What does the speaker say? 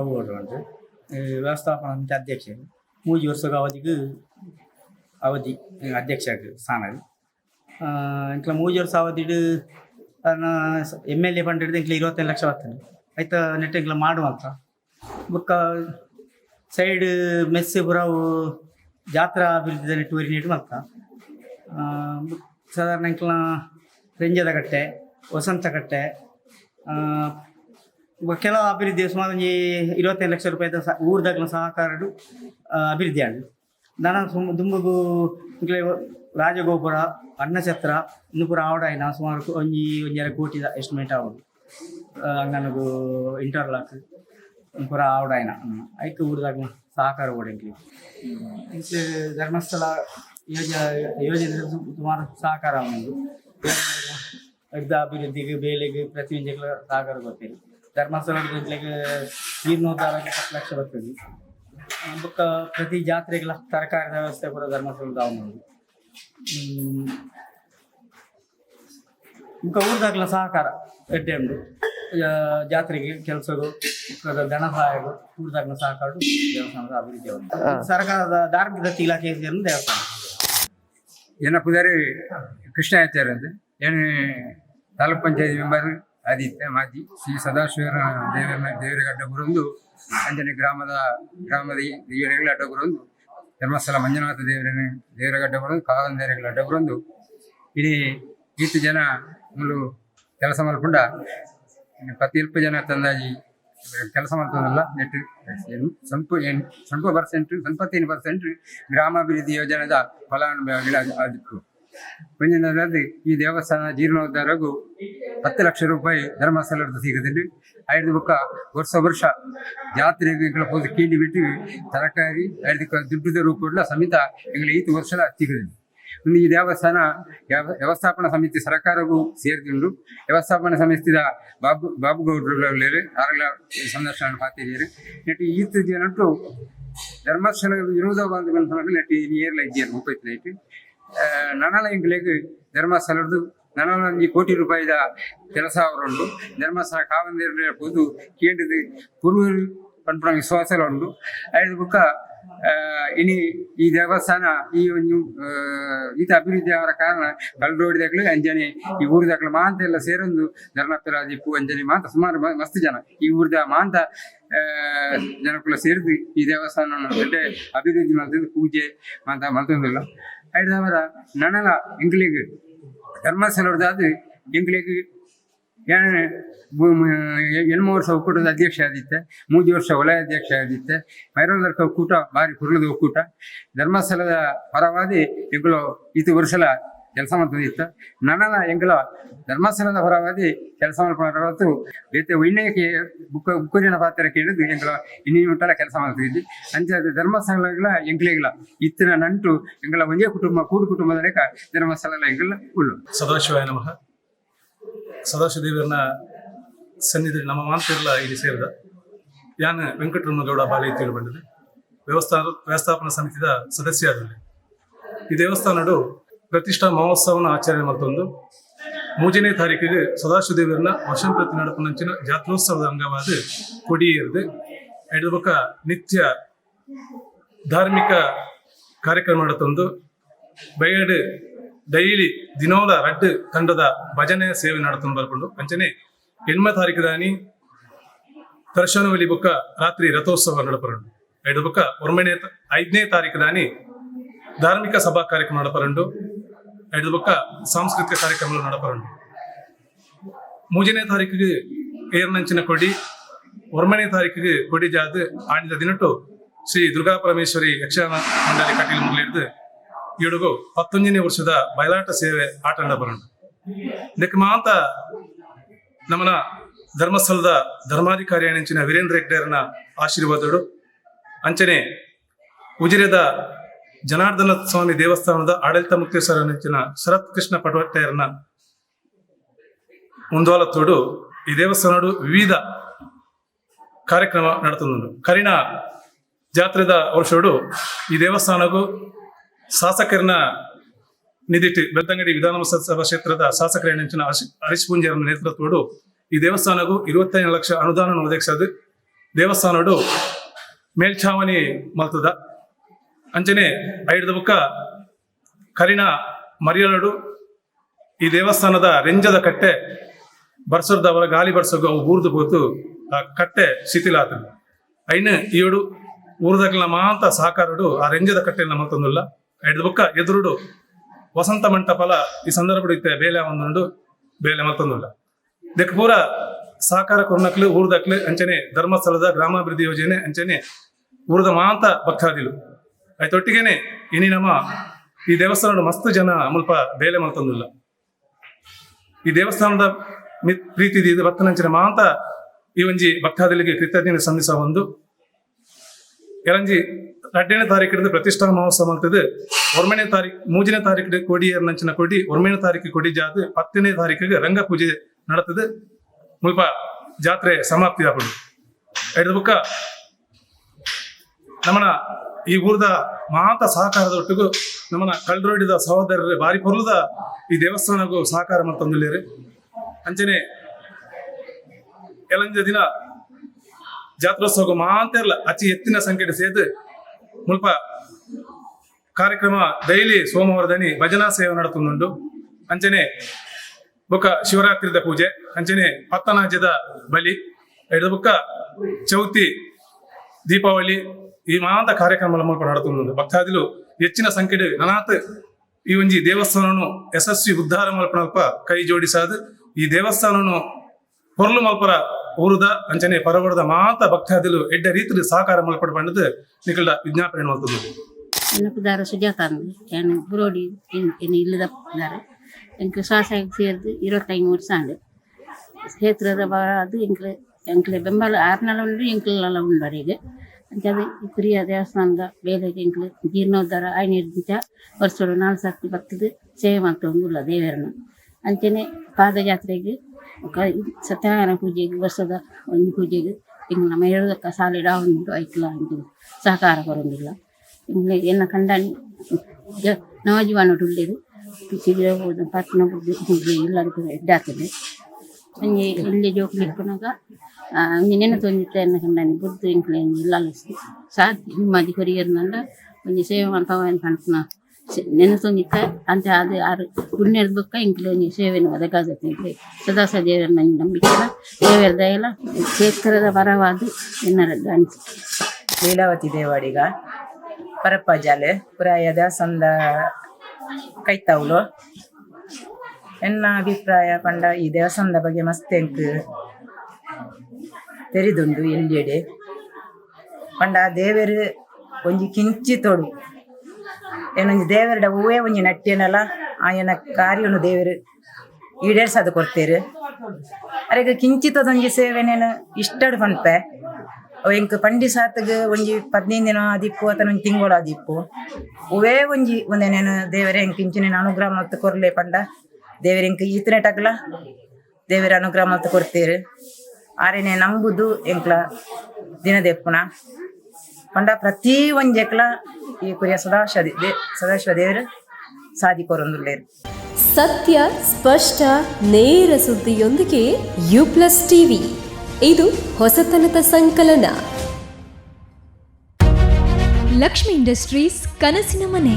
ಅವರು ಅಂತ ಈ ವ್ಯವಸ್ಥಾಪನಾ ಸಮಿತಿ ಅಧ್ಯಕ್ಷ. ಮೂಜಿ ವರ್ಷದ ಅವಧಿಗೆ ಅವಧಿ ಅಧ್ಯಕ್ಷ ಸ್ಥಾನ ಇಂಕ್ಲ ಮೂಜಿ ವರ್ಷ ಅವಧಿಡು ಎಂ ಎಲ್ ಎ ಫಂಡ್ ಹಿಡಿದು ಇಂಕ್ಲ ಇರುವತ್ತೈದು ಲಕ್ಷ ಬರ್ತದೆ. ಆಯ್ತಾ ನೆಟ್ ಇಂಕ್ಲ ಮಾಡುವಂತ ಬುಕ್ಕ ಸೈಡ್ ಮೆಸ್ಸು ಪುರಾವು ಜಾತ್ರಾ ಅಭಿವೃದ್ಧಿ ನೆಟ್ಟುವರಿ ನೀಡು ಅಂತ ಸಾಧಾರಣ ಇಂಕ್ಲ ರೆಂಜದ ಕಟ್ಟೆ, ವಸಂತ ಕಟ್ಟೆ ಕೆಲವು ಅಭಿವೃದ್ಧಿ ಸುಮಾರು ಒಂಜಿ ಇರುವತ್ತೈದು ಲಕ್ಷ ರೂಪಾಯಿದ ಸ ಊರ್ದಾಗ್ಲ ಸಹಕಾರಡು ಅಭಿವೃದ್ಧಿ ಆಂಡು ದನ ಸುಮ್, ದುಂಬುಗು ರಾಜಗೋಪುರ ಅನ್ನಛತ್ರ ಇನ್ನು ಪೂರ ಆವಡಾಯಿನ ಸುಮಾರು ಒಂಜಿ ಒಂಜರ ಕೋಟಿ ಎಸ್ಟಿಮೇಟ್ ಆಗೋದು. ಅಂಗನಗು ಇಂಟರ್ಲಾಕ್ ಪೂರ ಆವಡಾಯಿನ. ಐಕ್ ಊರ್ದಾಗ ಸಹಕಾರ ಓಡಿ ಇಂಕ್ಲೆ ಧರ್ಮಸ್ಥಳ ಯೋಜನೆ ಯೋಜನೆ ಸುಮಾರು ಸಹಕಾರ ಅರ್ಧ ಅಭಿವೃದ್ಧಿಗೆ ಬೇಲೆಗೆ ಪ್ರತಿಯೊಂದಕ್ಕೆ ಸಹಕಾರ ಕೊಡ್ತೀರಿ ಧರ್ಮಸ್ಥಳ ಇಟ್ಲಿಕ್ಕೆ ಜೀರ್ಣೋದ್ಧಾರಕ್ಕೆ ಹತ್ತು ಲಕ್ಷ ಬರ್ತದೆ. ಬುಕ್ಕ ಪ್ರತಿ ಜಾತ್ರೆಗಳ ತರಕಾರಿ ವ್ಯವಸ್ಥೆ ಕೂಡ ಧರ್ಮಸ್ಥಳದ ಬುಕ್ಕ ಮುಖ ಊರ್ದಾಗ್ಲ ಸಹಕಾರ ಎಡ್ಡೆ ಉಂಟು ಜಾತ್ರೆಗೆ ಕೆಲಸಗಳು ಧನ ಸಹಾಯಗಳು ಊರ್ದಾಗ್ಲ ಸಹಕಾರ ದೇವಸ್ಥಾನದ ಅಭಿವೃದ್ಧಿ. ಸರ್ಕಾರದ ಧಾರ್ಮಿಕ ದತ್ತಿ ಇಲಾಖೆ ದೇವಸ್ಥಾನ. ಏನ ಪುದಾರಿ ಕೃಷ್ಣ ಆಚಾರ್ಯ ಅಂತ. ಏನು ತಾಲೂಕ್ ಪಂಚಾಯತಿ ಮೆಂಬರ್ ಆದಿತ್ಯ ಮಾಜಿ ಶ್ರೀ ಸದಾಶಿವರ ದೇವರ ದೇವರಿಗೆ ಅಡ್ಡ ಅಂಜನಿ ಗ್ರಾಮದ ಗ್ರಾಮದ ದೇವರಗಳ ದೇವರಿಗೆ ಅಡ್ಡ ಬರೋದು ಧರ್ಮಸ್ಥಳ ಮಂಜುನಾಥ ದೇವರ ದೇವರ ಅಡ್ಡ ಬರೋದು ಕಾವನ ದೇವರಿಗೆ ಅಡ್ಡ ಬರೋದು ಇಡೀ ಈತು ಜನ ಮುಲು ಕೆಲಸ ಮಲ್ಪುಂಡ ಪ್ರತಿ ಜನ ತಂದಾಜಿ ಕೆಲಸ ಮಾಡ್ತದಲ್ಲ ನೆಟ್ ಸ್ವಲ್ಪ ಸ್ವಲ್ಪ ಪರ್ಸೆಂಟ್ ಸ್ವಲ್ಪ ಪರ್ಸೆಂಟ್ ಗ್ರಾಮಾಭಿವೃದ್ಧಿ ಯೋಜನೆದ ಫಲಾನುಭವಿಗಳ ಮುಂದಿನದಾದ್ರೆ ಈ ದೇವಸ್ಥಾನ ಜೀರ್ಣೋದ್ಧಾರಗೂ ಹತ್ತು ಲಕ್ಷ ರೂಪಾಯಿ ಧರ್ಮಸ್ಥಳದ ಸಿಗದಲ್ಲಿ ಐದು ಬುಕ್ಕ ವರ್ಷ ವರ್ಷ ಜಾತ್ರೆಗಳ ಹೋದ ಕೀಲಿ ಬಿಟ್ಟು ತರಕಾರಿ, ಐದು ದುಡ್ಡದ ರೂಪಗಳ ಸಮೇತ ಎಂಗಳ ಐದು ವರ್ಷದ ಸಿಗದಲ್ಲಿ ಮುಂದೆ ಈ ದೇವಸ್ಥಾನ ವ್ಯವ- ವ್ಯವಸ್ಥಾಪನಾ ಸಮಿತಿ ಸರ್ಕಾರವೂ ಸೇರಿಕೊಂಡು ವ್ಯವಸ್ಥಾಪನಾ ಸಮಿತಿದ ಬಾಬು ಬಾಬು ಗೌಡ್ರು ಆರಗಳ ಸಂದರ್ಶನ ಪಾತಿರಿಯರು ನೆಟ್ಟು ಈತ ಧರ್ಮಸ್ಥಳ ವಿರೋಧ ಬಂದ ನೆಟ್ಟು ನಿಯರ್ಲ ಇದ್ದೀರಿ ಮುಪ್ಪತ್ತು ನೈಟ್ ನನಲ ಎಂಗ್ಲೆಗ್ ಧರ್ಮಸ್ಥಳದ್ದು ಒಂಜಿ ಕೋಟಿ ರೂಪಾಯಿದ ಕೆಲಸ ಅವರುಂಡು ಧರ್ಮಸ್ಥಳ ಕಾವಂದಿರ ಪೋದು ಕೇಂದ್ರದ ಕುರುವರು ಪಂಪಣ ವಿಶ್ವಾಸ ಉಂಡು ಬುಕ್ಕ ಇನಿ ಈ ದೇವಸ್ಥಾನ ಈ ಒಂದು ಈತ ಅಭಿವೃದ್ಧಿ ಅವರ ಕಾರಣ ಕಲ್ರೋಡಿದಾಗ್ಲು ಅಂಜನೆ ಈ ಊರಿದಾಗ್ಲು ಮಾಂತ ಎಲ್ಲ ಸೇರೊಂದು ಧರ್ಮಪುರಾದಿ ಅಂಜನಿ ಅಂಜನೆ ಮಾಂತ ಸುಮಾರು ಮಸ್ತ್ ಜನ. ಈ ಊರ್ದ ಮಾಂತ ಆ, ಸೇರಿದ್ವಿ. ಸೇರಿದು ಈ ದೇವಸ್ಥಾನ ಅಭಿವೃದ್ಧಿ ಮಾಡ್ತಿದ್ದು ಪೂಜೆ ಮಾಂತ ಮಾಡ್ತಂದಿಲ್ಲ ಐದವರ ನನಲ ಎಂಗ್ಲಿಗೆ ಧರ್ಮಸ್ಥಳದಾದ ಎಂಗ್ಲಿಗೆ ಏನು ಎಣ್ಮೂ ವರ್ಷ ಒಕ್ಕೂಟದ ಅಧ್ಯಕ್ಷ ಆದಿತ್ತೆ ಮೂಜಿ ವರ್ಷ ವಲಯ ಅಧ್ಯಕ್ಷ ಆದಿತ್ತೆ ಮೈರೋದರ್ಕ ಒಕ್ಕೂಟ, ಭಾರಿ ಕುರುಳದ ಒಕ್ಕೂಟ. ಧರ್ಮಸ್ಥಳದ ಪರವಾದಿ ಎಂಗಳು ಇತ್ತು ವರ್ಷಲ ಕೆಲಸ ಮಾಡ್ತದಿತ್ತು ನನನ ಎಂಗಳ ಧರ್ಮಸ್ಥಳದ ಹೊರವಾಗಿ ಕೆಲಸ ಮಾಡ್ಕೊಂಡು ಬೇತೆ ಒಣ್ಣೆಗೆ ಬುಕ್ಕ ಬುಕ್ಕೂರಿನ ಪಾತ್ರ ಕೇಳಿದ್ದು ಎಂಗಳ ಇನ್ನಿನ ಮುಟ್ಟಲ ಕೆಲಸ ಮಾಡ್ತಿದ್ವಿ ಅಂಚೆ ಧರ್ಮಸ್ಥಳಗಳ ಎಂಗ್ಲಿಗಳ ಇತ್ತಿನ ನಂಟು ಎಂಗಳ ಒಂದೇ ಕುಟುಂಬ, ಕೂಡು ಕುಟುಂಬದ ಲೆಕ್ಕ ಧರ್ಮಸ್ಥಳ ಎಂಗಳ ಉಳ್ಳು. ಸದಾಶಿವಾಯ ನಮಃ. ಸದಾಶಿವದೇವರನ್ನ ಸನ್ನಿಧಿ ನಮ್ಮ ಮಾಂತಿರಲ್ಲ ಇಲ್ಲಿ ಸೇರಿದ ಯಾನ ವೆಂಕಟರಮಣಗೌಡ ಬಾಲಿ ತಿಳಿ ಬಂದಿದೆ ವ್ಯವಸ್ಥಾ ವ್ಯವಸ್ಥಾಪನಾ ಸಮಿತಿಯ ಸದಸ್ಯ ಈ ದೇವಸ್ಥಾನಡು ಪ್ರತಿಷ್ಠಾ ಮಹೋತ್ಸವನ ಆಚರಣೆ ಮತ್ತೊಂದು. ಮೂಜನೇ ತಾರೀಕಿಗೆ ಸದಾಶಿವದೇವರನ್ನ ವರ್ಷಂ ಪ್ರತಿ ನಡಪನಂಚಿನ ಜಾತ್ರೋತ್ಸವದ ಅಂಗವಾದ ಕೊಡಿ ಇರದು ಪಕ್ಕ ನಿತ್ಯ ಧಾರ್ಮಿಕ ಕಾರ್ಯಕ್ರಮ ನಡತೊಂದು. ಬಯಡು ಡೈಲಿ ದಿನೋಲ ರಡ್ಡು ತಂಡದ ಭಜನೆ ಸೇವೆ ನಡತಂದು ಬರ್ಕೊಂಡು, ಅಂಚನೆ ಎಣ್ಮ ತಾರೀಕು ದಾನಿ ದರ್ಶನವಲಿ ಬುಕ್ಕ ರಾತ್ರಿ ರಥೋತ್ಸವ ನಡಪರಂಡು. ಐದು ಬುಕ್ಕ ಒರ್ಮನೆ ಐದನೇ ತಾರೀಕು ದಾನಿ ಧಾರ್ಮಿಕ ಸಭಾ ಕಾರ್ಯಕ್ರಮ ನಡಪರಂಡು. ಐದು ಪಕ್ಕ ಸಾಂಸ್ಕೃತಿಕ ಕಾರ್ಯಕ್ರಮಗಳು ನಡಪರಂಡು ಮೂಜನೇ ತಾರೀಕಿಗೆ ಏರ್ನಂಚಿನ ಕೊಡಿ ಒರ್ಮನೆ ತಾರೀಕಿಗೆ ಕೊಡಿ ಜಾದು ಆಡಿದ ದಿನಟ್ಟು ಶ್ರೀ ದುರ್ಗಾ ಪರಮೇಶ್ವರಿ ಯಕ್ಷಗಾನ ಮಂಡಳಿ ಕಟೀಲು ಮುಗಿಲಿಡ್ದು ಇಡುಗು ಹತ್ತೊಂದನೇ ವರ್ಷದ ಬಯಲಾಟ ಸೇವೆ ಆಟ ಬರಂಡು ಇದಕ್ಕೆ ಮಾಂತ ನಮ್ಮನ ಧರ್ಮಸ್ಥಳದ ಧರ್ಮಾಧಿಕಾರಿ ಅಣಿಂಚಿನ ವೀರೇಂದ್ರ ಹೆಗ್ಡೇರನ ಆಶೀರ್ವಾದಗಳು ಅಂಚನೆ ಉಜಿರೆದ ಜನಾರ್ದನ ಸ್ವಾಮಿ ದೇವಸ್ಥಾನದ ಆಡಳಿತ ಮುಖ್ಯಸ್ಥರ ನೆಚ್ಚಿನ ಶರತ್ ಕೃಷ್ಣ ಪಟವಟ್ಟೆಯರನ್ನ ಮುಂದುವಲತ್ತೋಡು ಈ ದೇವಸ್ಥಾನಡು ವಿವಿಧ ಕಾರ್ಯಕ್ರಮ ನಡತುಂಡು ಕರಿಣ ಜಾತ್ರೆದ ವರ್ಷೋಡು ಈ ದೇವಸ್ಥಾನಗೂ ಶಾಸಕರನ್ನ ನಿಧಿಟ್ಟು ಬೆಳ್ತಂಗಡಿ ವಿಧಾನಸಭಾ ಕ್ಷೇತ್ರದ ಶಾಸಕರ ನೆಂಚಿನ ಹರೀಶ್ ಪೂಂಜಾರನ ನೇತೃತ್ವಡು ಈ ದೇವಸ್ಥಾನಗೂ ಇರುವತ್ತೈದು ಲಕ್ಷ ಅನುದಾನ ಒದಗಿಸೋದು ದೇವಸ್ಥಾನಡು ಮೇಲ್ಛಾವಣಿ ಮಲ್ತದ. ಅಂಚನೆ ಐಡ್ದ ಬುಕ್ಕ ಕರಿನ ಮರಿಯಲಡು ಈ ದೇವಸ್ಥಾನದ ರೆಂಜದ ಕಟ್ಟೆ ಬರ್ಸರ್ದವರ ಗಾಲಿ ಬರ್ಸೋಗ ಅವು ಊರ್ದು ಹೋತು ಆ ಕಟ್ಟೆ ಶಿಥಿಲ ಆತನು ಐನ ಈಡು ಊರ್ದಕ್ಲ ಮಾತ ಸಾಕಾರಡು ಆ ರೆಂಜದ ನಮ್ಮ ಮಲ್ತೊಂದುಲ್ಲ ಐಡ್ದ ಬುಕ್ಕ ಎದುರುಡು ವಸಂತ ಮಂಟಪಲ ಈ ಸಂದರ್ಭ ಇತ್ತೆ, ಬೇಲೆ ಒಂದುಂಡು ಬೇಲೆ ಮತ್ತೊಂದುಲ್ಲ ಇದಕ್ಕೆ ಪೂರ ಸಹಕಾರ ಕೊರ್ನಕ್ಲು ಊರ್ದಕ್ಲು ಅಂಚನೆ ಧರ್ಮಸ್ಥಳದ ಗ್ರಾಮಾಭಿವೃದ್ಧಿ ಯೋಜನೆ ಅಂಚನೆ ಊರದ ಮಾಂತ ಭಕ್ತಾದಿಲು. ಆಯ್ತೊಟ್ಟಿಗೆನೆ ಇನಿ ನಮ್ಮ ಈ ದೇವಸ್ಥಾನದ ಮಸ್ತ್ ಜನ ಮುಲ್ಪ ಬೇಲೆ ಮಲ್ತಂದಿಲ್ಲ ಈ ದೇವಸ್ಥಾನದ ಪ್ರೀತಿ ಇದು ಭಕ್ತನಂಚಿನ ಮಾತ ಈ ಒಂಜಿ ಭಕ್ತಾದಿಲಿಗೆ ಕೃತಜ್ಞತೆ ಸಂದಿಸ ಒಂದು. ಎರಂಜಿ ಎರಡನೇ ತಾರೀಕಿಡಿದು ಪ್ರತಿಷ್ಠಾ ಮಹೋತ್ಸವ ಅಂತದ್ದು ಒರ್ಮನೇ ತಾರೀಕು ಮೂಜನೇ ತಾರೀಕು ಕೊಡಿ ನಂಚಿನ ಕೊಡಿ ಒರ್ಮನೇ ತಾರೀಕು ಕೊಡಿ ಜಾತು ಹತ್ತನೇ ತಾರೀಕಿಗೆ ರಂಗ ಪೂಜೆ ನಡತದೆ. ಮುಲ್ಪ ಜಾತ್ರೆ ಸಮಾಪ್ತಿ ಆಗ್ಬಿಡು ಐದು ಬುಕ್ಕ. ನಮ್ಮನ ಈ ಊರದ ಮಾತ ಸಹಕಾರದ ಒಟ್ಟಿಗೂ ನಮ್ಮನ ಸಹೋದರರೇ ಬಾರಿ ಪೊರ್ಲದ ಈ ದೇವಸ್ಥಾನಗೂ ಸಹಕಾರ ಮತ್ತೊಂದಿಲ್ಲೇರಿ ಅಂಚನೆ ಕೆಲಂಜ ದಿನ ಜಾತ್ರೋತ್ಸವ ಮಹಾಂತ ಇಲ್ಲ ಅತಿ ಎತ್ತಿನ ಸಂಖ್ಯೆ ಸೇದು ಮುಲ್ಪ ಕಾರ್ಯಕ್ರಮ ಡೈಲಿ ಸೋಮವಾರದನಿ ಭಜನಾ ಸೇವೆ ನಡತುಂದುಂಡು ಅಂಚನೆ ಬೊಕ್ಕ ಶಿವರಾತ್ರಿದ ಪೂಜೆ ಅಂಚನೆ ಪತ್ತನಾಜದ ಬಲಿ ಎರಡು ಬುಕ್ಕ ಚೌತಿ ದೀಪಾವಳಿ ಈ ಮಾಂತ ಕಾರ್ಯಕ್ರಮ ಮೂಲಕ ಭಕ್ತಾದಿಲು ಹೆಚ್ಚಿನ ಸಂಖ್ಯೆ ನನಾಥ ಈ ಒಂಜಿ ದೇವಸ್ಥಾನ ಯಶಸ್ವಿ ಉದ್ಧಾರ ಮಲ್ಪನಲ್ಪ ಕೈ ಜೋಡಿಸಾದ ಈ ದೇವಸ್ಥಾನ ಪೊರ್ಲು ಮಲ್ಪರ ಊರುದ ಅಂಚನೆ ಪರವಡದ ಮಾತ ಭಕ್ತಾದಿಲು ಎಡ್ಡ ರೀತಿಯಲ್ಲಿ ಸಹಕಾರ ಮಲ್ಪಡ ಬಂಡದು ನಿಕಲ್ಡ ವಿಜ್ಞಾಪನೆ ಮಾಡ್ತದೆ ನೆನಪುದಾರ ಸುಜಾತ ಅಂದ್ರೆ ಬುರೋಡಿ ಏನು ಇಲ್ಲದ ವರ್ಷ ಕ್ಷೇತ್ರದ ಬರ ಅದು ಎಂಕ್ಲೆ ಬೆಂಬಲ ಆರ್ನಲ್ಲ ಉಂಡು ಎಂಕ್ಲೆಲ್ಲ ಉಂಡು ಈಗ. ಅಂಚಾದ ಪ್ರಿಯ ದೇವಸ್ಥಾನದ ಬೇಲೆಗೆ ಎಂಕ್ಲೆ ಜೀರ್ಣೋದ್ಧಾರ ಐನೂರಿಂದ ವರ್ಷಗಳು ನಾಲ್ಕು ಸರ್ತಿ ಬರ್ತದೆ. ಸೇವೆ ಮಾಡ್ತಾ ಇಲ್ಲ ದೇವರನ್ನು ಅಂಚನೆ ಪಾದಯಾತ್ರೆಗೆ ಸತ್ಯನಾರಾಯಣ ಪೂಜೆಗೆ ವರ್ಷದ ಒಂದು ಪೂಜೆಗೆ ಎಂಗ್ಲ ನಮ್ಮ ಹೇಳೋದಕ್ಕೆ ಸಾಲಿಡ ಉಂಟು, ಐಕ್ಲ ಅಂದು ಸಹಕಾರ ಬರೋದಿಲ್ಲ ಇಂಗ್ಲೆ ಎನ್ನ ಕಂಡಾಣಿ ನವಜೀವನ ಉಳ್ಳೇದು. ಶಿಬಿರ ಹೋದ ಪಟ್ನ ಬುದ್ಧಿ ಹುಡ್ಲಿ ಎಲ್ಲರಿಗೂ ಎಡ್ಡಾಗ್ತದೆ ಅಂಜೆ ಇಲ್ಲಿ ಜೋಕ್ಲಿ ಇಟ್ಕೊಂಡಾಗ ಒಂಜಿ ನೆನ ತೊಂದಿತ್ತ ಎನ್ನ ಕಂಡಾನಿ ಬುದ್ಧು ಇಂಕ್ಲೆ ಇಲ್ಲ ಸಾಧ್ ನಿಮ್ಮದಿ ಕೊರಿಯರ್ನಂಡ ಒಂಜಿ ಸೇವೆ ಮಾಡ್ತಾವ ಪಂಟ್ನ ನೆನ ತೊಂದಿತ್ತ ಅಂತ ಅದು ಆರು ಪುಣ್ಯದ ಬುಕ್ಕ ಇಂಕ್ಲೆ ಒಂಜಿ ಸೇವೆನ ಒದಗಾಗತ್ತೆ ಇಂಕ್ಲೆ ಸದಾ ಸದೇವರ ನಂಗೆ ನಂಬಿಕೆ ದೇವರ ದಯಲ ಕ್ಷೇತ್ರದ ಪರವಾದ ಎನ್ನರದ್ದು ಅನಿಸಿಕೆ ಲೀಲಾವತಿ ದೇವಾಡಿಗ ಪರಪ್ಪಜಾಲೆ ಪುರಾಯ ದೇವಸ್ಥಾನದ ಕೈತಾವುಲು ಎನ್ನ ಅಭಿಪ್ರಾಯ ಪಂಡ ಈ ದೇವಸ್ಥಾನದ ಬಗ್ಗೆ ಮಸ್ತ್ ಎಂಕ್ ತೆರಿದುಂಡು ಎಲ್ಲೆಡೆ ಪಂಡ ದೇವರು ಒಂಜಿ ಕಿಂಚಿ ತೊಡು ಏನೊಂಜಿ ದೇವರಡ ಹೂವೇ ಒಂಜಿ ನಟ್ಯನಲ ಆಯನ ಕಾರ್ಯನು ದೇವರು ಈಡೇರ್ಸದು ಕೊಡ್ತೇರು. ಅರೆಗ ಕಿಂಚಿತದೊಂಜಿ ಸೇವೆನೇನು ಇಷ್ಟಡು ಪನ್ಪೆ. ಅವು ಎಂಕ್ ಪಂಡಿ ಸಾತ್ಗ್ ಒಂಜಿ ಪದ್ನೈದು ದಿನ ಆದಿಪ್ಪು ಅಥವಾ ಒಂಜಿ ತಿಂಗಳು ಆದಿಪ್ಪು ಉವೇ ಒಂಜಿ ಒಂದೇನೇನು ದೇವರೇ ಎಂಕ್ ಇಂಚಿನ ಅನುಗ್ರಹ ಮತ್ತು ಕೊರ್ಲೆ ಪಂಡ. ದೇವರ ಎಂಕ್ ಈತನೆ ಟಗ್ಲ ದೇವರ ಅನುಗ್ರಹ ಮಲ್ತು ಕೊಡ್ತೀರಿ. ಆರೇನೆ ನಂಬುದು ಎಂಕ್ಲ ದಿನದೆಪ್ಪುನ. ಪಂಡ ಪ್ರತಿ ಒಂಜೆಕ್ಲ ಈ ಕುರಿಯ ಸದಾಶ ಸದಾಶಿವ ದೇವರು ಸಾದಿ ಕೊರೊಂದುಲ್ಲೇರು ಸತ್ಯ, ಸ್ಪಷ್ಟ, ನೇರ ಸುದ್ದಿಯೊಂದಿಗೆ ಯು ಪ್ಲಸ್ ಟಿವಿ. ಇದು ಹೊಸತನದ ಸಂಕಲನ. ಲಕ್ಷ್ಮಿ ಇಂಡಸ್ಟ್ರೀಸ್ ಕನಸಿನ ಮನೆ.